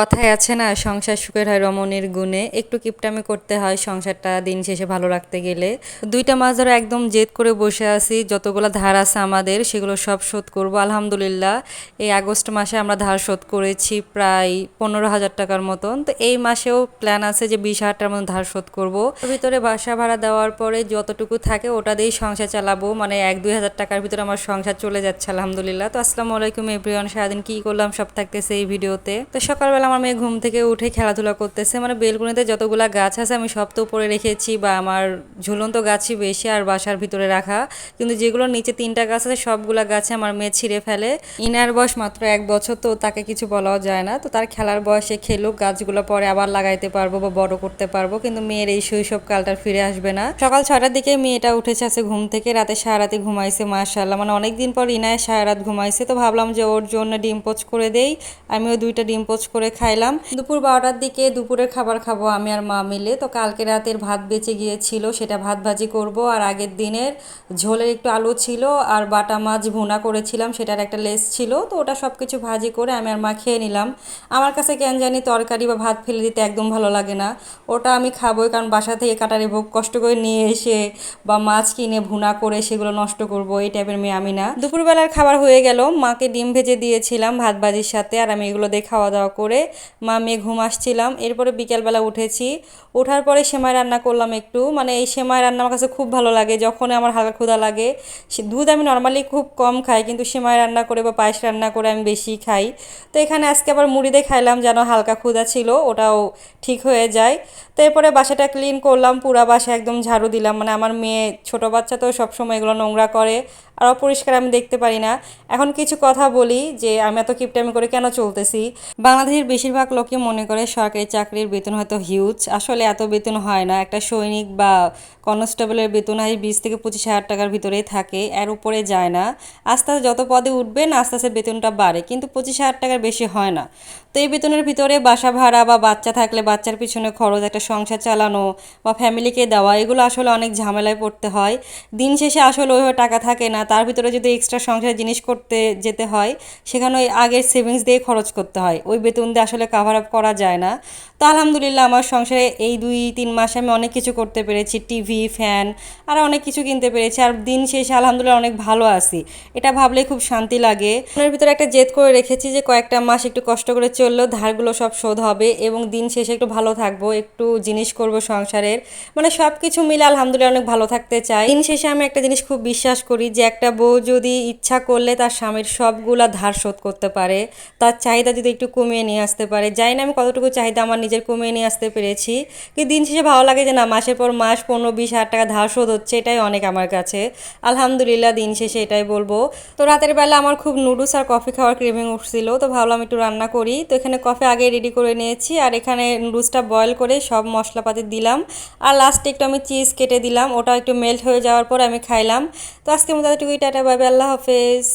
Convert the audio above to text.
কথায় আছে না, সংসার সুখের হয় রমণীর গুণে। একটু কিপটামি করতে হয় সংসারটা দিন শেষে ভালো রাখতে গেলে। দুইটা মাস ধরে একদম জেদ করে বসে আছি, যতগুলো ধার আছে আমাদের, সেগুলো সব শোধ করব। আলহামদুলিল্লাহ, এই আগস্ট মাসে আমরা ধার শোধ করেছি প্রায় পনেরো হাজার টাকার মতন। তো এই মাসেও প্ল্যান আছে যে বিশ হাজার টাকার মতন ধার শোধ করব। ভিতরে বাসা ভাড়া দেওয়ার পরে যতটুকু থাকে ওটা দিয়েই সংসার চালাবো। মানে এক দুই হাজার টাকার ভিতরে আমার সংসার চলে যাচ্ছে, আলহামদুলিল্লাহ। তো আসসালামু আলাইকুম এভরিওয়ান সারাদিন কি করলাম, সব থাকতেছে এই ভিডিওতে তো সকালবেলা আমার মেয়ে ঘুম থেকে উঠে খেলাধুলা করতেছে। মানে বেলকুনিতে যতগুলা গাছ আছে আমি সব তো উপরে রেখেছি বা আমার ঝুলন্ত গাছই বেশি আর বাসার ভিতরে রাখা। কিন্তু যেগুলোর নিচে তিনটা গাছ আছে সবগুলা গাছে আমার মেয়ে ছিঁড়ে ফেলে। ইনার বয়স মাত্র এক বছর, তো তাকে কিছু বলাও যায় না। তো তার খেলার বয়সে খেলুক, গাছগুলো পরে আবার লাগাইতে পারব বা বড় করতে পারব। কিন্তু মেয়ের এই শৈশব কালটা ফিরে আসবে না। সকাল ছটার দিকে মেয়েটা উঠেছে, আছে ঘুম থেকে। রাতে সারা রাতে ঘুমাইছে মাশাল্লাহ মানে অনেকদিন পর ইনায় সারা রাত ঘুমাইছে। তো ভাবলাম যে ওর জন্য ডিম পোচ করে দেই। আমিও দুইটা ডিম পোচ করে খাইলাম। দুপুর বারোটার দিকে দুপুরের খাবার খাব আমি আর মা মিলে। তো কালকে রাতের ভাত বেঁচে গিয়েছিল, সেটা ভাত ভাজি করব। আর আগের দিনের ঝোলের একটু আলু ছিল আর বাটা মাছ ভুনা করেছিলাম, সেটার একটা লেস ছিল। তো ওটা সব কিছু ভাজি করে আমি আর মা খেয়ে নিলাম। আমার কাছে কেন জানি তরকারি বা ভাত ফেলে দিতে একদম ভালো লাগে না। ওটা আমি খাবোই কারণ বাসা থেকে কাটারে ভোগ কষ্ট করে নিয়ে এসে বা মাছ কিনে ভুনা করে সেগুলো নষ্ট করব, এই টাইপের মেয়ে আমি না। দুপুরবেলার খাবার হয়ে গেল। মাকে ডিম ভেজে দিয়েছিলাম ভাত ভাজির সাথে আর আমি এগুলো দিয়ে খাওয়া দাওয়া করে মা মেয়ে ঘুম আসছিলাম। এরপরে বিকেলবেলা উঠেছি। ওঠার পরে সেমাই রান্না করলাম একটু। মানে এই সেমাই রান্না আমার কাছে খুব ভালো লাগে। যখন আমার হালকা ক্ষুধা লাগে দুধ আমি নর্মালি খুব কম খাই, কিন্তু সেমাই রান্না করে বা পায়েস রান্না করে আমি বেশি খাই। তো এখানে আজকে আবার মুড়ি দিয়ে খাইলাম যেন হালকা ক্ষুধা ছিল, ওটাও ঠিক হয়ে যায়। তো এরপরে বাসাটা ক্লিন করলাম, পুরা বাসা একদম ঝাড়ু দিলাম। মানে আমার মেয়ে, ছোট বাচ্চা তো সবসময় এগুলো নোংরা করে। আর অপরিষ্কার আমি দেখতে পারি না। এখন কিছু কথা বলি যে আমি এত কিপটামি করে কেন চলতেছি। বাংলাদেশের বেশিরভাগ লোকই মনে করে সরকারি চাকরির বেতন হয়তো হিউজ আসলে এত বেতন হয় না। একটা সৈনিক বা কনস্টেবলের বেতন হয় বিশ থেকে পঁচিশ হাজার টাকার ভিতরেই থাকে। এর উপরে যায় না। আস্তে আস্তে যত পদে উঠবেন আস্তে আস্তে বেতনটা বাড়ে। কিন্তু পঁচিশ হাজার টাকার বেশি হয় না। তো এই বেতনের ভিতরে বাসা ভাড়া বা বাচ্চা থাকলে বাচ্চার পিছনে খরচ, একটা সংসার চালানো বা ফ্যামিলিকে দেওয়া, এগুলো আসলে অনেক ঝামেলায় পড়তে হয়। দিন শেষে আসলে ওইভাবে টাকা থাকে না। তার ভিতরে যদি এক্সট্রা সংসারের জিনিস করতে যেতে হয়, সেখানে ওই আগের সেভিংস দিয়ে খরচ করতে হয়। ওই বেতন দিয়ে আসলে কাভার আপ করা যায় না। আলহামদুলিল্লাহ আমার সংসারে এই দুই, তিন মাসে আমি অনেক কিছু করতে পেরেছি, টিভি, ফ্যান, আর অনেক কিছু কিনতে পেরেছি আর দিন শেষে আলহামদুলিল্লাহ অনেক ভালো আছি। এটা ভাবলে খুব শান্তি লাগে। মনের ভিতরে একটা জেদ করে রেখেছি যে কয়েকটা মাস একটু কষ্ট করে চললেও ধারগুলো সব শোধ হবে এবং দিন শেষে একটু ভালো থাকব, একটু জিনিস করব সংসারের। মানে সব কিছু মিলে আলহামদুলিল্লাহ অনেক ভালো থাকতে চাই। দিন শেষে আমি একটা জিনিস খুব বিশ্বাস করি যে একটা বউ যদি ইচ্ছা করলে তার স্বামীর সবগুলা ধার শোধ করতে পারে, তার চাহিদা যদি একটু কমিয়ে নিয়ে আসতে পারে। জানি না আমি কতটুকু চাহিদা আমার নিজের কমিয়ে নিয়ে আসতে পেরেছি। কিন্তু দিন শেষে ভালো লাগে যে না, মাসের পর মাস পনেরো বিশ হাজার টাকা ধার শোধ হচ্ছে, এটাই অনেক আমার কাছে। আলহামদুলিল্লাহ দিন শেষে এটাই বলব। তো রাতের বেলা আমার খুব নুডলস আর কফি খাওয়ার ক্রেভিং উঠছিল, তো ভাবলাম একটু রান্না করি। তো এখানে কফি আগে রেডি করে নিয়েছি আর এখানে নুডলসটা বয়েল করে সব মশলাপাতি দিলাম। আর লাস্টে একটু আমি চিজ কেটে দিলাম, ওটা একটু মেল্ট হয়ে যাওয়ার পর আমি খাইলাম। তো আজকে মতো এতটুকুই, টাটা বাই আল্লাহ হাফেজ।